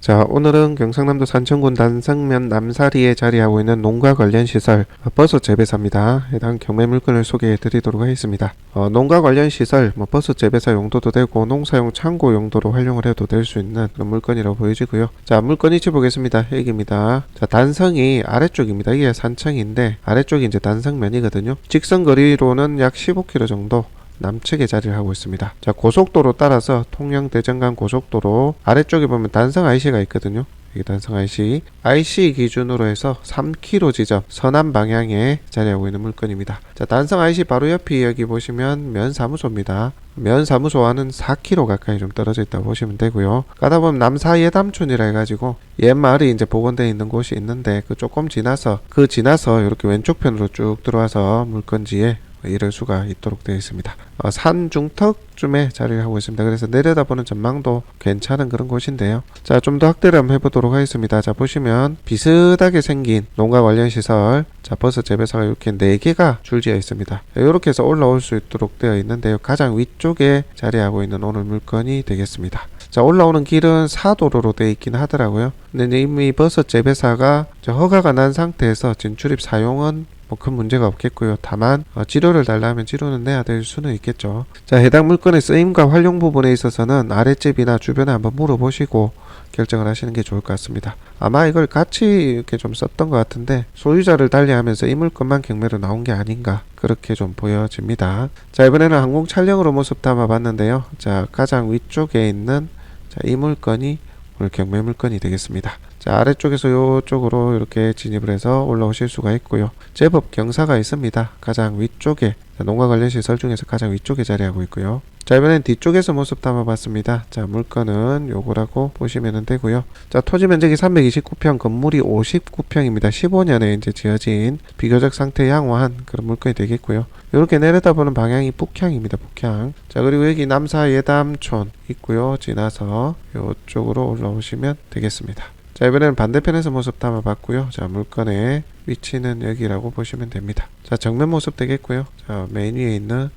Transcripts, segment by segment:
자, 오늘은 경상남도 산청군 단성면 남사리에 자리하고 있는 농가 관련 시설 어, 버섯 재배사입니다. 해당 경매 물건을 소개해 드리도록 하겠습니다. 어, 농가 관련 시설, 뭐 버섯 재배사 용도도 되고 농사용 창고 용도로 활용을 해도 될 수 있는 그런 물건이라고 보여지고요. 자, 물건 위치 보겠습니다. 여기입니다. 자, 단성이 아래쪽입니다. 이게 산청인데 아래쪽이 이제 단성면이거든요. 직선 거리로는 약 15km 정도 남측에 자리를 하고 있습니다. 자, 고속도로 따라서 통영 대전간 고속도로 아래쪽에 보면 단성 IC가 있거든요. 여기 단성 IC. IC 기준으로 해서 3km 지점 서남 방향에 자리하고 있는 물건입니다. 자, 단성 IC 바로 옆이 여기 보시면 면사무소입니다. 면사무소와는 4km 가까이 좀 떨어져 있다고 보시면 되고요. 가다 보면 남사예담촌이라 해가지고 옛 마을이 이제 복원되어 있는 곳이 있는데 그 조금 지나서 그 지나서 이렇게 왼쪽 편으로 쭉 들어와서 물건지에 이럴 수가 있도록 되어 있습니다. 어, 산 중턱쯤에 자리를 하고 있습니다. 그래서 내려다보는 전망도 괜찮은 그런 곳인데요. 자, 좀 더 확대를 한번 해보도록 하겠습니다. 자, 보시면 비슷하게 생긴 농가 관련 시설, 자, 버섯 재배사가 이렇게 4개가 줄지어 있습니다. 이렇게 해서 올라올 수 있도록 되어 있는데요. 가장 위쪽에 자리하고 있는 오늘 물건이 되겠습니다. 자, 올라오는 길은 사도로로 되어 있긴 하더라고요. 근데 이미 버섯 재배사가 저 허가가 난 상태에서 진출입 사용은 뭐 큰 문제가 없겠고요. 다만 어, 지료를 달라면 지료는 내야 될 수는 있겠죠. 자, 해당 물건의 쓰임과 활용 부분에 있어서는 아랫집이나 주변에 한번 물어보시고 결정을 하시는 게 좋을 것 같습니다. 아마 이걸 같이 이렇게 좀 썼던 것 같은데 소유자를 달리하면서 이 물건만 경매로 나온 게 아닌가 그렇게 좀 보여집니다. 자, 이번에는 항공 촬영으로 모습 담아봤는데요. 자, 가장 위쪽에 있는 자, 이 물건이 오늘 경매 물건이 되겠습니다. 자 아래쪽에서 이쪽으로 이렇게 진입을 해서 올라오실 수가 있고요. 제법 경사가 있습니다. 가장 위쪽에 자, 농가 관련 시설 중에서 가장 위쪽에 자리하고 있고요. 자 이번엔 뒤쪽에서 모습 담아봤습니다. 자 물건은 요거라고 보시면 되고요. 자 토지 면적이 329평, 건물이 59평입니다. 15년에 이제 지어진 비교적 상태 양호한 그런 물건이 되겠고요. 이렇게 내려다보는 방향이 북향입니다. 북향. 자 그리고 여기 남사 예담촌 있고요. 지나서 이쪽으로 올라오시면 되겠습니다. 자 이번에는 반대편에서 모습 담아봤고요. 자 물건의 위치는 여기라고 보시면 됩니다. 자 정면 모습 되겠고요. 자 메인 위에 있는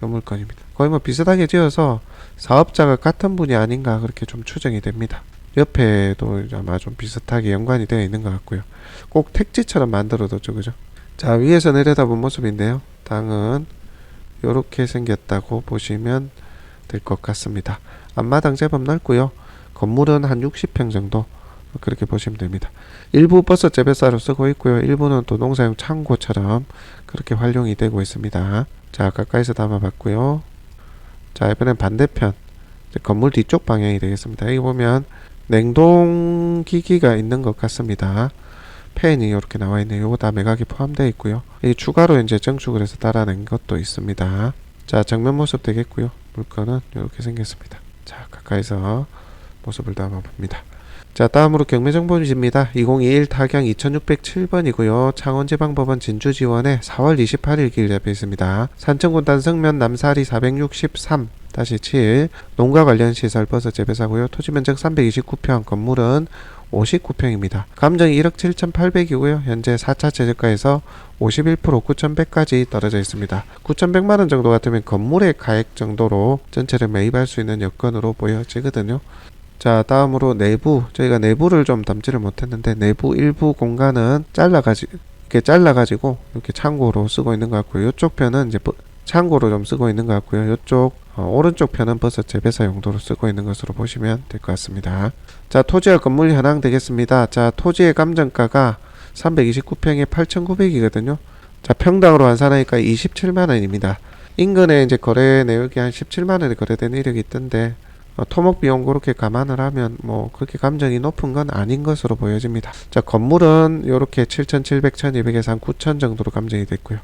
이 물건입니다. 거의 뭐 비슷하게 지어서 사업자가 같은 분이 아닌가 그렇게 좀 추정이 됩니다. 옆에도 아마 좀 비슷하게 연관이 되어 있는 것 같고요. 꼭 택지처럼 만들어뒀죠, 그죠? 자 위에서 내려다본 모습인데요. 땅은 이렇게 생겼다고 보시면 될 것 같습니다. 앞마당 제법 넓고요. 건물은 한 60평 정도 그렇게 보시면 됩니다. 일부 버섯 재배사로 쓰고 있고요. 일부는 또 농사용 창고처럼 그렇게 활용이 되고 있습니다. 자, 가까이서 담아봤고요. 자, 이번엔 반대편 건물 뒤쪽 방향이 되겠습니다. 여기 보면 냉동 기기가 있는 것 같습니다. 팬이 이렇게 나와 있네요. 요거 다 매각이 포함되어 있고요. 이 추가로 이제 정축을 해서 달아낸 것도 있습니다. 자, 정면 모습 되겠고요. 물건은 이렇게 생겼습니다. 자, 가까이서 모습을 담아봅니다. 자 다음으로 경매정보입니다. 2021 타경 2607번이고요. 창원지방법원 진주지원에 4월 28일 길 잡혀 있습니다. 산청군 단성면 남사리 463 다시 7 농가 관련 시설 버섯 재배사고요. 토지 면적 329평 건물은 59평입니다. 감정이 1억 7,800이고요. 현재 4차 최저가에서 51% 9,100까지 떨어져 있습니다. 9,100만 원 정도 같으면 건물의 가액 정도로 전체를 매입할 수 있는 여건으로 보여지거든요. 자 다음으로 내부. 저희가 내부를 좀 담지를 못했는데 내부 일부 공간은 잘라가지 이렇게 잘라가지고 이렇게 창고로 쓰고 있는 것 같고요. 이쪽 편은 이제 버- 창고로 좀 쓰고 있는 것 같고요. 이쪽 어, 오른쪽 편은 버섯 재배사 용도로 쓰고 있는 것으로 보시면 될 것 같습니다. 자 토지와 건물 현황 되겠습니다. 자 토지의 감정가가 329평에 8,900이거든요. 자 평당으로 환산하니까 27만원입니다. 인근에 이제 거래 내역이 한 17만원에 거래된 이력이 있던데 어, 토목 비용 그렇게 감안을 하면 뭐 그렇게 감정이 높은 건 아닌 것으로 보여집니다. 자 건물은 이렇게 7,700, 1,200에서 한 9,000 정도로 감정이 됐고요.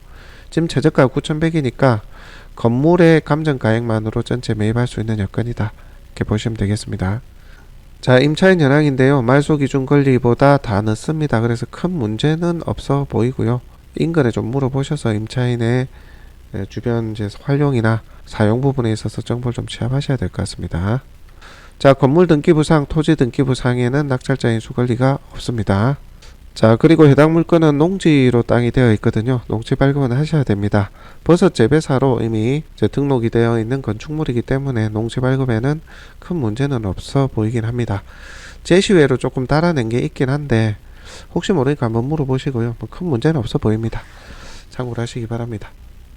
지금 최저가 9,100이니까 건물의 감정 가액만으로 전체 매입할 수 있는 여건이다. 이렇게 보시면 되겠습니다. 자 임차인 현황인데요. 말소 기준 권리보다 다 늦습니다. 그래서 큰 문제는 없어 보이고요. 인근에 좀 물어보셔서 임차인의 예, 주변 이제 활용이나 사용 부분에 있어서 정보를 좀 취합하셔야 될 것 같습니다. 자, 건물 등기부상, 토지 등기부상에는 낙찰자 인 수 권리가 없습니다. 자, 그리고 해당 물건은 농지로 땅이 되어 있거든요. 농지 발급은 하셔야 됩니다. 버섯 재배사로 이미 등록이 되어 있는 건축물이기 때문에 농지 발급에는 큰 문제는 없어 보이긴 합니다. 제시외로 조금 따라낸 게 있긴 한데 혹시 모르니까 한번 물어보시고요. 뭐 큰 문제는 없어 보입니다. 참고를 하시기 바랍니다.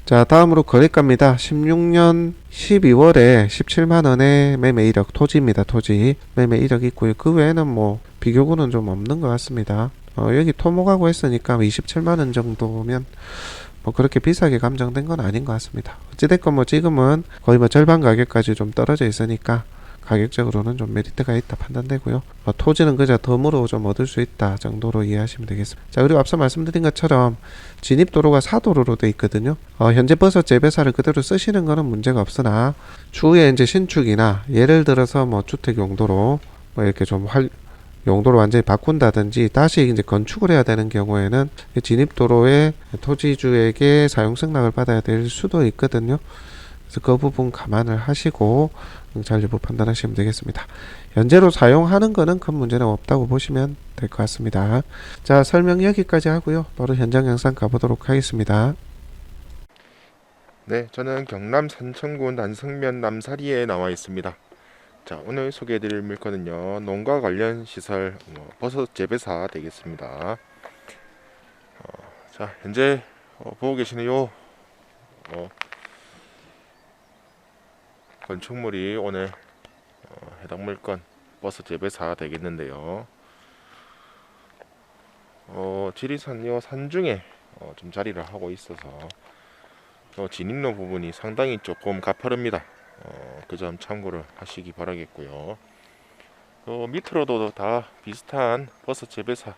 자, 다음으로 거래가입니다. 16년 12월에 17만 원의 매매 1억 토지입니다. 토지 매매 1억 있고요. 그 외에는 뭐 비교구는 좀 없는 것 같습니다. 어, 여기 토목하고 했으니까 27만 원 정도면 뭐 그렇게 비싸게 감정된 건 아닌 것 같습니다. 어찌됐건 뭐 지금은 거의 뭐 절반 가격까지 좀 떨어져 있으니까 가격적으로는 좀 메리트가 있다 판단되고요. 어, 토지는 그저 덤으로 좀 얻을 수 있다 정도로 이해하시면 되겠습니다. 자 그리고 앞서 말씀드린 것처럼 진입도로가 사도로로 돼 있거든요. 어, 현재 버섯 재배사를 그대로 쓰시는 거는 문제가 없으나 추후에 이제 신축이나 예를 들어서 뭐 주택 용도로 뭐 이렇게 좀 활, 용도를 완전히 바꾼다든지 다시 이제 건축을 해야 되는 경우에는 이 진입도로에 토지주에게 사용 승낙을 받아야 될 수도 있거든요. 그래서 그 부분 감안을 하시고 잘리부 판단하시면 되겠습니다. 현재로 사용하는 거는 큰 문제는 없다고 보시면 될 것 같습니다. 자 설명 여기까지 하고요. 바로 현장 영상 가보도록 하겠습니다. 네, 저는 경남 산청군 난성면 남사리에 나와 있습니다. 자, 오늘 소개해드릴 물건은요, 농가 관련 시설, 뭐, 버섯 재배사 되겠습니다. 어, 자, 현재 어, 보고 계시는 요 어, 건축물이 오늘 어, 해당 물건 버섯 재배사 되겠는데요. 어, 지리산 요 산중에 어, 좀 자리를 하고 있어서 어, 진입로 부분이 상당히 조금 가파릅니다. 어, 그 점 참고를 하시기 바라겠고요. 어, 밑으로도 다 비슷한 버섯 재배사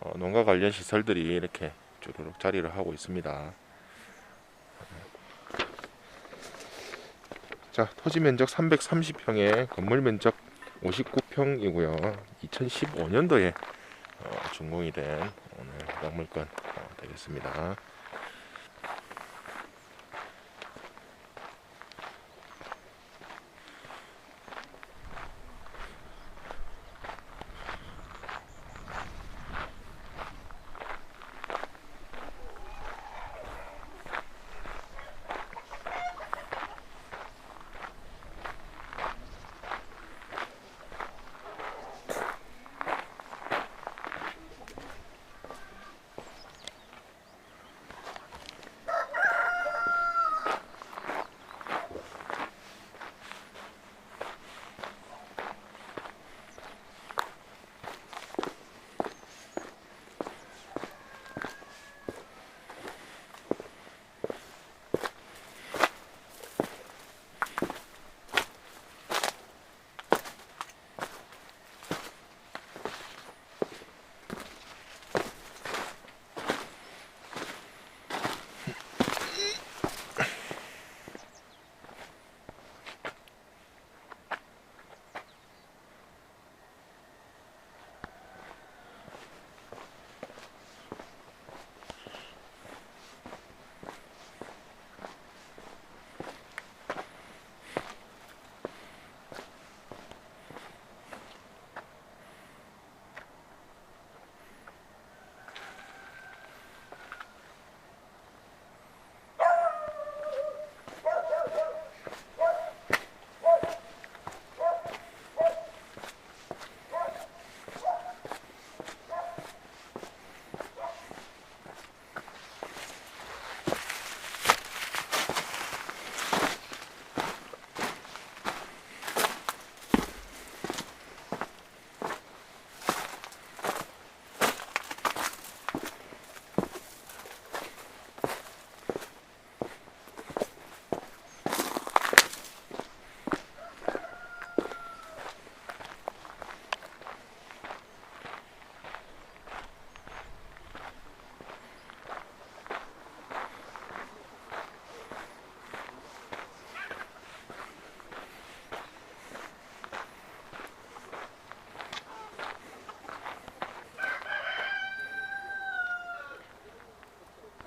어, 농가 관련 시설들이 이렇게 주르륵 자리를 하고 있습니다. 자, 토지 면적 330평에 건물 면적 59평이고요. 2015년도에 어, 준공이 된 오늘 물건 어, 되겠습니다.